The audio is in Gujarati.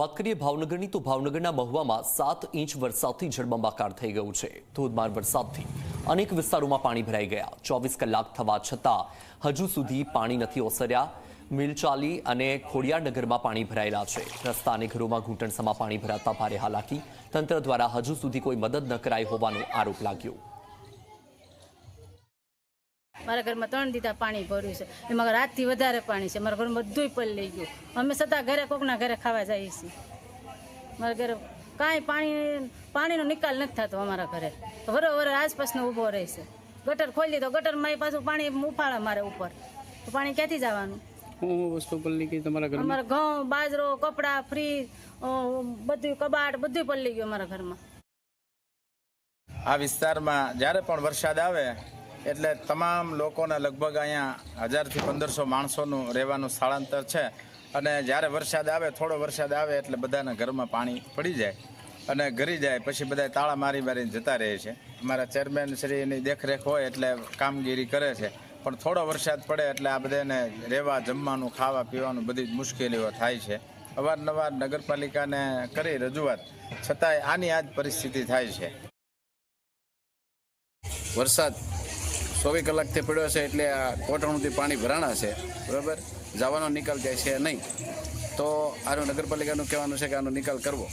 વાત કરીએ ભાવનગરની, તો ભાવનગરના મહુવામાં સાત ઇંચ વરસાદથી જળબંબાકાર થઈ ગયું છે. ધોધમાર વરસાદથી અનેક વિસ્તારોમાં પાણી ભરાઈ ગયા. ચોવીસ કલાક થવા છતાં હજુ સુધી પાણી નથી ઓસર્યા. મિલચાલી અને ખોડિયારનગરમાં પાણી ભરાયેલા છે. રસ્તા અને ઘરોમાં ઘૂંટણસમાં પાણી ભરાતા ભારે હાલાકી તંત્ર દ્વારા હજુ સુધી કોઈ મદદ ન કરાઈ હોવાનો આરોપ લાગ્યો. મારા ઘરમાં ત્રણ દીધા પાણી ભર્યું છે. એમાં રાતથી વધારે પાણી છે. મારા ઘરમાં બધુંય પલ લઈ ગયું. અમે સદા ઘરે કોકના ઘરે ખાવા જઈએ છીએ. મારા ઘરે કાંઈ પાણી પાણીનો નિકાલ નથી થતો અમારા ઘરે. વરો વરો આસપાસનો ઊભો રહે છે. ગટર ખોલી તો ગટરમાં એ પાછું પાણી ઉફાળે મારે ઉપર. તો પાણી ક્યાંથી જવાનું? હું હું વસ્તુ પલળી ગઈ તમારા ઘરમાં? અમારા ઘઉં બાજરો કપડાં ફ્રીજ બધું કબાટ બધું પલ્લી ગયું અમારા ઘરમાં. આ વિસ્તારમાં જ્યારે પણ વરસાદ આવે એટલે તમામ લોકોને લગભગ અહીંયા હજારથી પંદરસો માણસોનું રહેવાનું સ્થળાંતર છે. અને જ્યારે વરસાદ આવે, થોડો વરસાદ આવે એટલે બધાના ઘરમાં પાણી પડી જાય અને ઘરી જાય, પછી બધા તાળા મારી મારીને જતા રહે છે. અમારા ચેરમેન શ્રીની દેખરેખ હોય એટલે કામગીરી કરે છે. પણ થોડો વરસાદ પડે એટલે આ બધાને રહેવા, જમવાનું, ખાવા, પીવાનું બધી જ મુશ્કેલીઓ થાય છે. અવારનવાર નગરપાલિકાને કરી રજૂઆત, છતાંય આની આ જ પરિસ્થિતિ થાય છે. વરસાદ ચોવીસ કલાકથી પડ્યો છે એટલે આ કોટણુંથી પાણી ભરાણા છે. બરાબર? જવાનો નિકાલ જાય છે નહીં. તો આનું નગરપાલિકાનું કહેવાનું છે કે આનો નિકાલ કરવો.